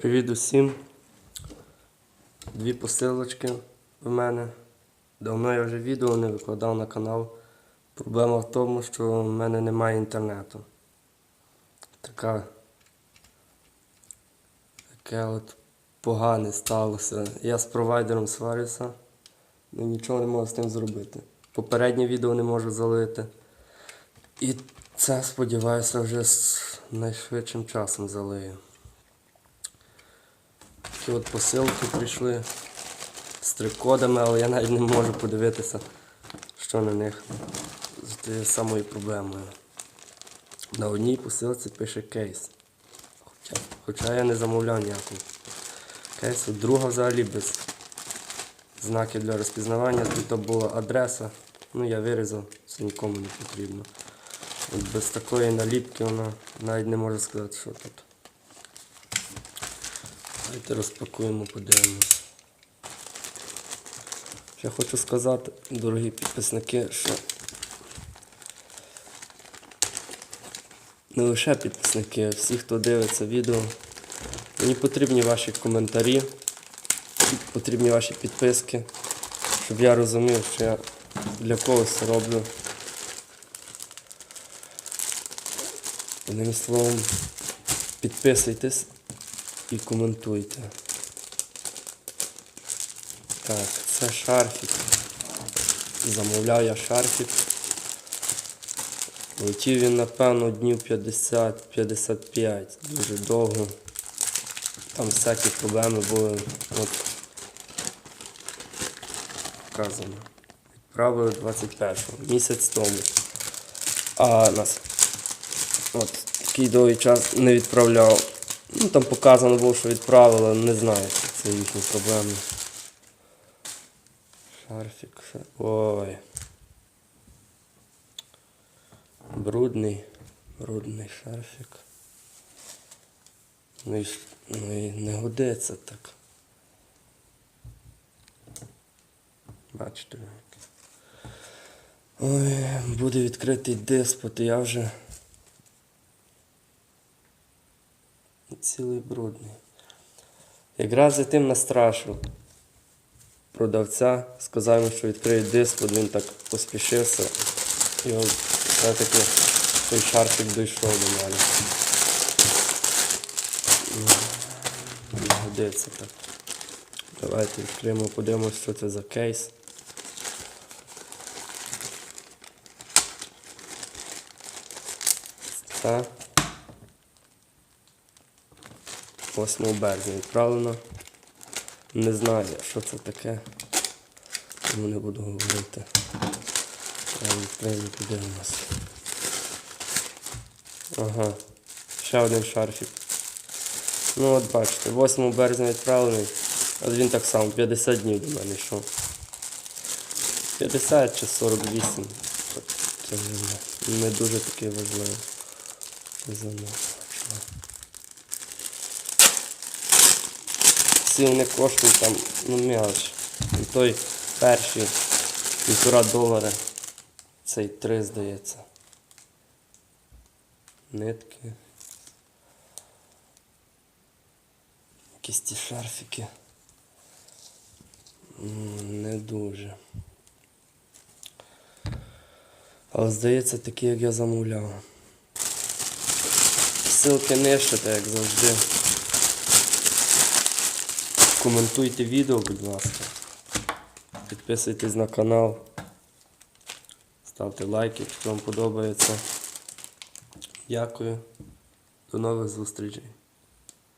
Привіт усім. Дві посилочки в мене. Давно я вже відео не викладав на канал. Проблема в тому, що в мене немає інтернету. Така. Таке от погане сталося. Я з провайдером сварюся, але нічого не можу з тим зробити. Попереднє відео не можу залити. І це, сподіваюся, вже з найшвидшим часом залию. Такі от посилки прийшли з трикодами, але я навіть не можу подивитися, що на них з тією самою проблемою. На одній посилці пише кейс. Хоча, хоча я не замовляв ніякого кейсу. Друга взагалі без знаків для розпізнавання. Тут була адреса. Ну я вирізав, це нікому не потрібно. От без такої наліпки вона навіть не може сказати, що тут. Давайте розпакуємо, подивимось. Ще хочу сказати, дорогі підписники, що не лише підписники, а всі, хто дивиться відео, мені потрібні ваші коментарі, потрібні ваші підписки, щоб я розумів, що я для когось роблю. Одним словом, підписуйтесь і коментуйте. Так, це шарфік. Замовляв я шарфік. Летів він, напевно, днів 50-55. Дуже довго. Там всякі проблеми були. От вказано. Відправили 21-го, місяць тому. А нас от такий довгий час не відправляв. Ну там показано було, що відправили, не знаю, це їхні проблеми. Шарфік. ша- Ой. Брудний. Брудний шарфік. Ну і, ну і не годиться так. Бачите. Ой, буде відкритий диспот, і я вже цілий брудний. Якраз за тим настрашив продавця, сказав йому, що відкриє диспот, він так поспішився. І от все-таки той шарфік дійшов до мене. Не годиться так. Давайте відкриємо, подивимося, що це за кейс. Це 8 березня відправлено. Не знаю, що це таке. Тому не буду говорити. Я відкрию подивимось. Ага. Ще один шарфік. Ну от бачите, 8 березня відправлений, але він так само 50 днів до мене йшов. 50 чи 48. Це не, дуже таке важливо. Це. Ці вони коштують там, ну м'яч. Той перший півтора долара. Цей три, здається. Нитки. Якісь ті шарфіки. Не дуже. Але здається такі, як я замовляв. Ссылки нижче, як завжди. Коментуйте відео, будь ласка. Підписуйтесь на канал. Ставте лайки, якщо вам подобається. Дякую. До нових зустрічей.